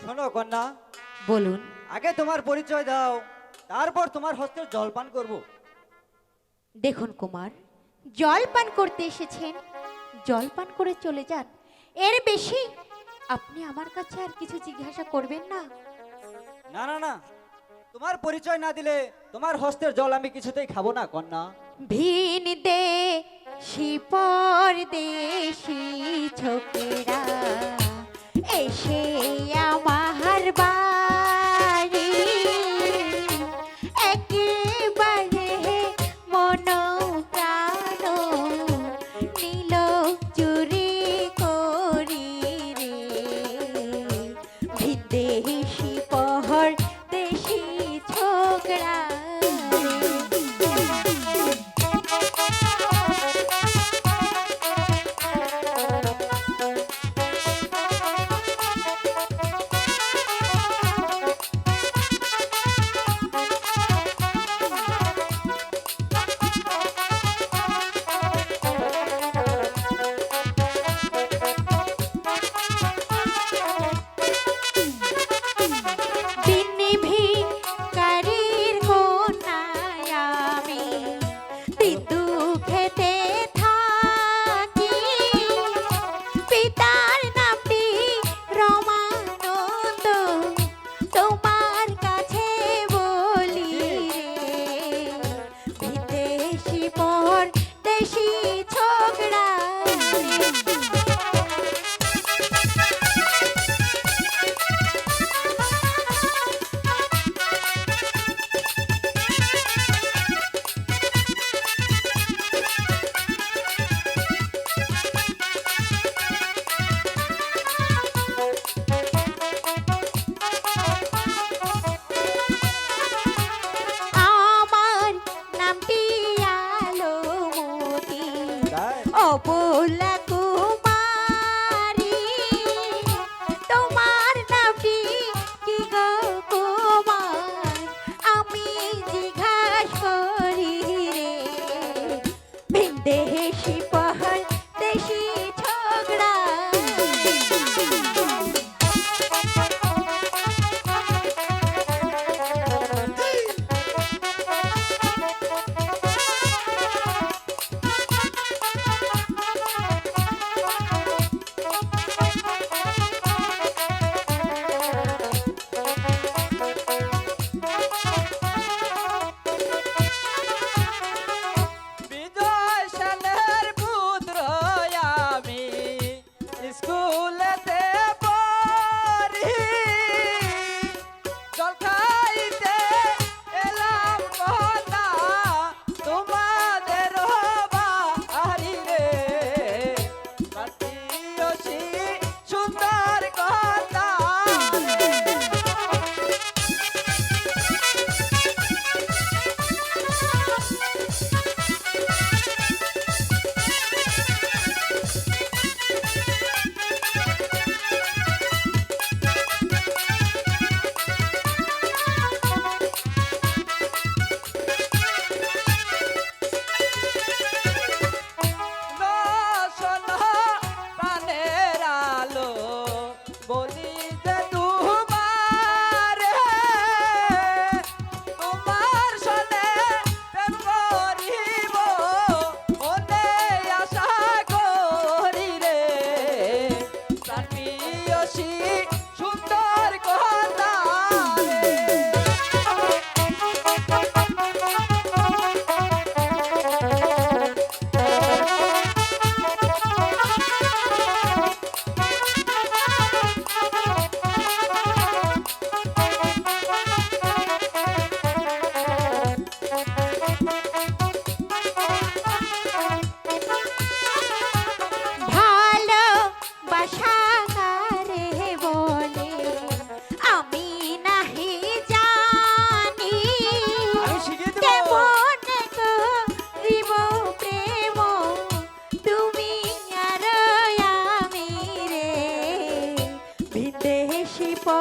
শোনো কন্যা। বলুন। আগে তোমার পরিচয় দাও তারপর তোমার হস্তের জলপান করব। দেখুন কুমার জল পান করতে এসেছেন জল পান করে চলে যান। এর বেশি আপনি আমার কাছে আর কিছু জিজ্ঞাসা করবেন না। না না না তোমার পরিচয় না দিলে তোমার হস্তের জল আমি কিছুতেই খাব না কন্যা। ভিন দে শিপর দেশি ছোকরা। এসে আমার পাহাড়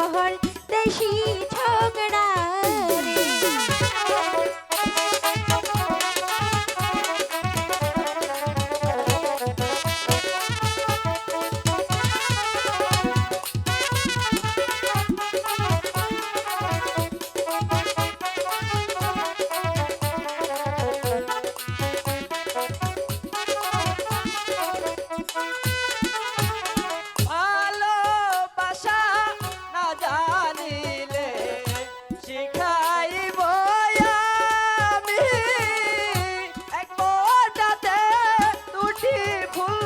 বিদেশি পহর দেশি Pool.